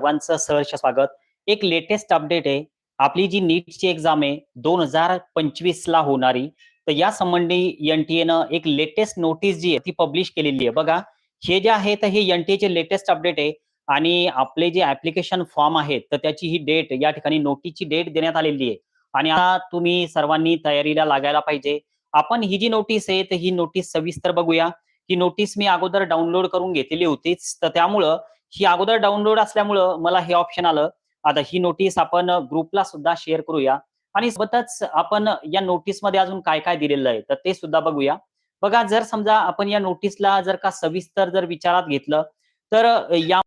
सर्वांचं सहर्ष स्वागत. एक लेटेस्ट अपडेट आहे. आपली जी नीटची एक्झाम आहे दोन हजार पंचवीस ला होणारी. तर या संबंधी एनटीएनं एक लेटेस्ट नोटीस जी आहे ती पब्लिश केलेली आहे. बघा हे जे आहे तर हे एनटीएचे लेटेस्ट अपडेट आहे. आणि आपले जे ऍप्लिकेशन फॉर्म आहेत तर त्याची ही डेट या ठिकाणी नोटीसची डेट देण्यात आलेली आहे. आणि आता तुम्ही सर्वांनी तयारीला लागायला पाहिजे. आपण ही जी नोटीस आहे तर ही नोटीस सविस्तर बघूया. ही नोटीस मी अगोदर डाउनलोड करून घेतलेली होतीच. तर त्यामुळं ही अगोदर डाउनलोड असल्यामुळं मला हे ऑप्शन आलं. आता ही नोटीस आपण ग्रुपला सुद्धा शेअर करूया. आणि सोबतच आपण या नोटीसमध्ये अजून काय काय दिलेलं आहे तर ते सुद्धा बघूया. बघा जर समजा आपण या नोटीसला जर का सविस्तर जर विचारात घेतलं तर या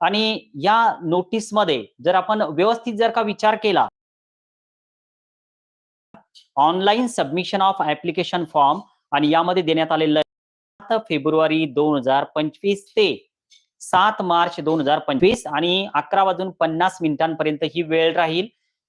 आणि या नोटीसमध्ये जर आपण व्यवस्थित जर का विचार केला online submission of application form आणि यामध्ये देण्यात आलेलं सात फेब्रुवारी दोन हजार पंचवीस ते सात मार्च दोन हजार पंचवीस आणि अकरा वाजून पन्नास मिनिटांपर्यंत ही वेळ राहील.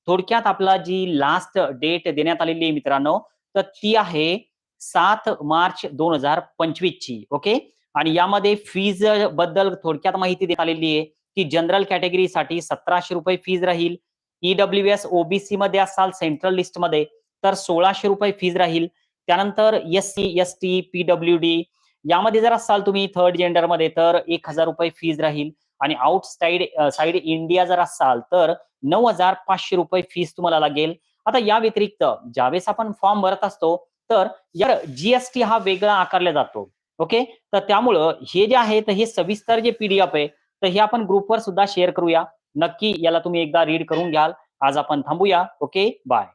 थोडक्यात आपला जी लास्ट डेट देण्यात आलेली आहे मित्रांनो तर ती आहे सात मार्च दोन हजार पंचवीस ची ओके आणि यामध्ये फीजबद्दल थोडक्यात माहिती देण्यात आलेली आहे की जनरल कॅटेगरीसाठी सतराशे रुपये फीज राहील. ईडब्ल्यू एस ओबीसी मध्ये असाल सेंट्रल लिस्टमध्ये तर सोळाशे रुपये फीज राहील. त्यानंतर S C S T PW D यामध्ये जर असाल तुम्ही थर्ड जेंडरमध्ये तर एक हजार रुपये फीज राहील. आणि आउट साइड साइड इंडिया जर असाल तर नऊ हजार पाचशे रुपये फीज तुम्हाला लागेल. आता या व्यतिरिक्त ज्यावेळेस आपण फॉर्म भरत असतो तर यार जीएसटी हा वेगळा आकारला जातो. ओके? तर त्यामुळं हे जे आहे तर हे सविस्तर जे पीडीएफ आहे तर हे आपण ग्रुपवर सुद्धा शेअर करूया. नक्की याला तुम्ही एकदा रीड करून घ्याल. आज आपण थांबूया. ओके? बाय